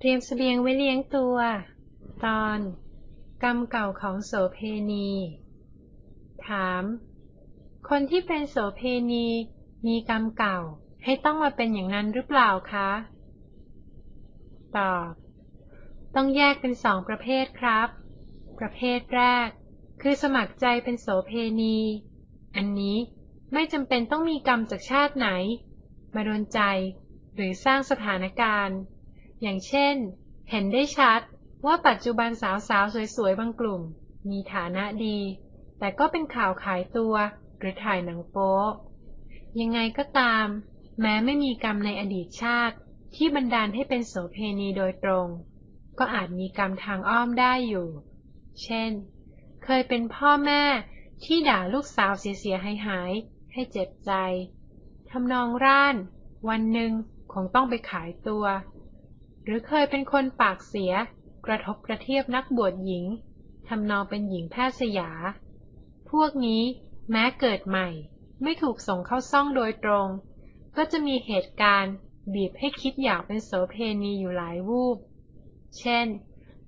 เตรียมเสบียงไว้เลี้ยงตัว ตอน กรรมเก่าของโสเพณี ถาม คนที่เป็นโสเพณี มีกรรมเก่า ให้ต้องมาเป็นอย่างนั้นหรือเปล่าคะ ตอบ ต้องแยกเป็นสองประเภทครับ ประเภทแรก คือสมัครใจเป็นโสเพณี อันนี้ไม่จำเป็นต้องมีกรรมจากชาติไหน มาโดนใจ หรือสร้างสถานการณ์ อย่างเช่น เห็นได้ชัดว่าปัจจุบันสาวๆ สวยๆ บางกลุ่ม มีฐานะดี แต่ก็เป็นข่าวขายตัว หรือถ่ายหนังโป๊ยังไงก็ตาม แม้ไม่มีกรรมในอดีตชาติ ที่บันดาลให้เป็นโสเพณีโดยตรง ก็อาจมีกรรมทางอ้อมได้อยู่ เช่น เคยเป็นพ่อแม่ที่ด่าลูกสาวเสียๆหายๆให้เจ็บใจทำนองร่าน วันหนึ่งคงต้องไปขายตัว หรือเคยเป็นคนปากเสีย กระทบกระเทียบนักบวชหญิงทำนองเป็นหญิงแพทย์สยา พวกนี้แม้เกิดใหม่ ไม่ถูกส่งเข้าซ่องโดยตรง ก็จะมีเหตุการณ์ บีบให้คิดอยากเป็นโสเพณีอยู่หลายวูบ เช่น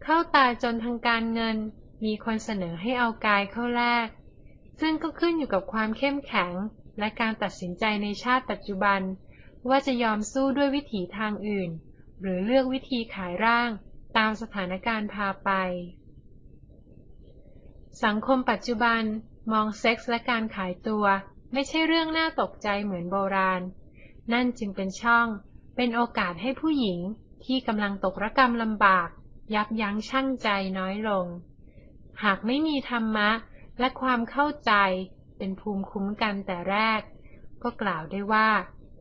เข้าตาจนทางการเงิน มีคนเสนอให้เอากายเข้าแลก ซึ่งก็ขึ้นอยู่กับความเข้มแข็งและการตัดสินใจในชาติปัจจุบัน ว่าจะยอมสู้ด้วยวิถีทางอื่น หรือเลือกวิธีขายร่างตามสถานการณ์พาไป สังคมปัจจุบันมองเซ็กส์และการขายตัว ไม่ใช่เรื่องน่าตกใจเหมือนโบราณ นั่นจึงเป็นช่อง เป็นโอกาสให้ผู้หญิงที่กำลังตกระกรรมลำบาก ยับยั้งชั่งใจน้อยลง หากไม่มีธรรมะและความเข้าใจเป็นภูมิคุ้มกันแต่แรก ก็กล่าวได้ว่า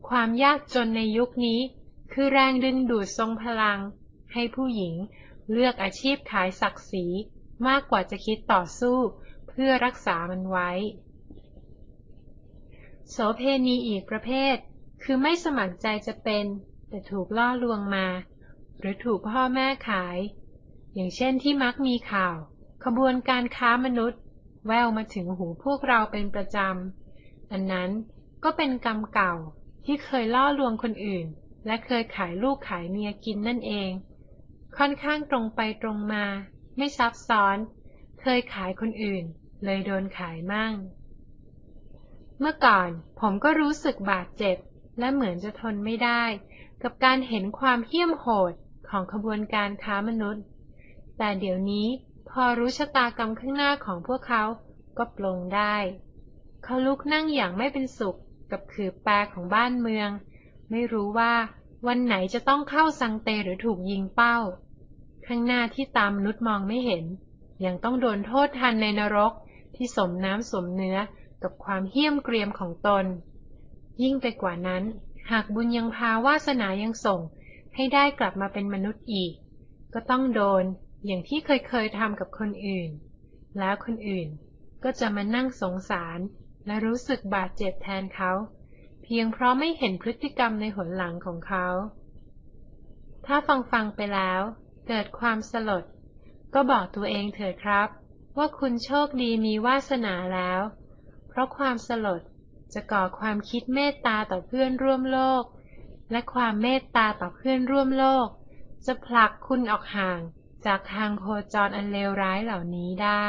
ความยากจนในยุคนี้ คือแรงดึงดูดทรงพลัง ให้ผู้หญิงเลือกอาชีพขายศักดิ์ศรีมากกว่าจะคิดต่อสู้ เพื่อรักษามันไว้ โสเพณีอีกประเภท คือไม่สมัครใจจะเป็น แต่ถูกล่อลวงมา หรือถูกพ่อแม่ขาย อย่างเช่นที่มักมีข่าว ขบวนการค้ามนุษย์ แววมาถึงหูพวกเราเป็นประจำ อันนั้นก็เป็นกรรมเก่าที่เคยล่อลวงคนอื่น และเคยขายลูกขายเมียกินนั่นเอง ค่อนข้างตรงไปตรงมา ไม่ซับซ้อน เคยขายคนอื่น เลยโดนขายมั่ง เมื่อก่อนผมก็รู้สึกบาดเจ็บ และเหมือนจะทนไม่ได้ กับการเห็นความเหี้ยมโหดของขบวนการค้ามนุษย์ แต่เดี๋ยวนี้พอรู้ชะตากรรมข้างหน้าของพวกเขาก็ปลงได้ เขาลุกนั่งอย่างไม่เป็นสุขกับขือแปรของบ้านเมือง ไม่รู้ว่าวันไหนจะต้องเข้าสังเตหรือถูกยิงเป้า ข้างหน้าที่ตามนุษย์มองไม่เห็น ยังต้องโดนโทษทันในนรกที่สมน้ำสมเนื้อกับความเหี้ยมเกรียมของตน ยิ่งไปกว่านั้น หากบุญยังพาวาสนายังส่ง ให้ได้กลับมาเป็นมนุษย์อีก ก็ต้องโดนอย่างที่เคยเคยทำกับคนอื่น แล้วคนอื่นก็จะมานั่งสงสารและรู้สึกบาดเจ็บแทนเขา พียงเพราะไม่เห็นพฤติกรรมในหนหลังของเขา ถ้าฟังฟังไปแล้ว เกิดความสลด ก็บอกตัวเองเถิดครับ ว่าคุณโชคดีมีวาสนาแล้ว เพราะความสลดจะก่อความคิดเมตตาต่อเพื่อนร่วมโลก และความเมตตาต่อเพื่อนร่วมโลก จะผลักคุณออกห่างจากทางโคจรอันเลวร้ายเหล่านี้ได้